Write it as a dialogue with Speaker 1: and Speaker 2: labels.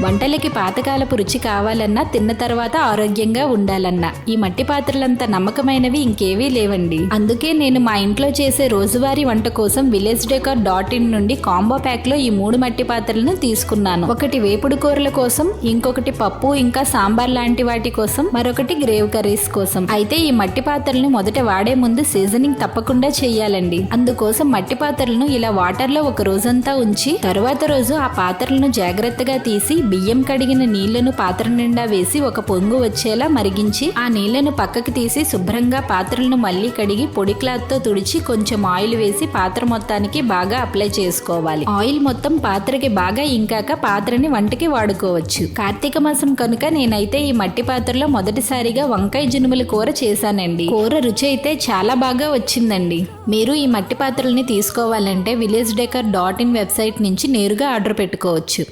Speaker 1: వంటలకి పాతకాలపు రుచి కావాలన్నా తిన్న తర్వాత ఆరోగ్యంగా ఉండాలన్నా. ఈ మట్టి పాత్రలంత నమ్మకమైనవి ఇంకేవీ లేవండి. అందుకే నేను మా ఇంట్లో చేసే రోజువారీ వంట కోసం విలేజ్ డెకార్ డాట్ ఇన్ నుండి కాంబో ప్యాక్లో ఈ మూడు మట్టి పాత్రలను తీసుకున్నాను. ఒకటి వేపుడు కూరల కోసం ఇంకొకటి పప్పు ఇంకా సాంబార్ లాంటి వాటి కోసం మరొకటి గ్రేవ్ కర్రీస్ కోసం. అయితే ఈ మట్టి పాత్రలను మొదట వాడే ముందు సీజనింగ్ తప్పకుండా చేయాలండి. అందుకోసం మట్టి పాత్రలను ఇలా వాటర్లో ఒక రోజంతా ఉంచి తరువాత రోజు ఆ పాత్రలను జాగ్రత్తగా తీసి బియ్యం కడిగిన నీళ్ళను పాత్ర నిండా వేసి ఒక పొంగు వచ్చేలా మరిగించి ఆ నీళ్ళను పక్కకి తీసి శుభ్రంగా పాత్రలను మళ్ళీ కడిగి పొడి క్లాత్తో తుడిచి కొంచెం ఆయిల్ వేసి పాత్ర మొత్తానికి బాగా అప్లై చేసుకోవాలి. ఆయిల్ మొత్తం పాత్రకి బాగా ఇంకాక పాత్రని వంటకి వాడుకోవచ్చు. కార్తీక మాసం కనుక నేనైతే ఈ మట్టి పాత్రలో మొదటిసారిగా వంకాయ జనుముల కూర చేశానండి. కూర రుచి అయితే చాలా బాగా వచ్చిందండి. మీరు ఈ మట్టి పాత్రల్ని తీసుకోవాలంటే village decor dot in website నుంచి నేరుగా ఆర్డర్ పెట్టుకోవచ్చు.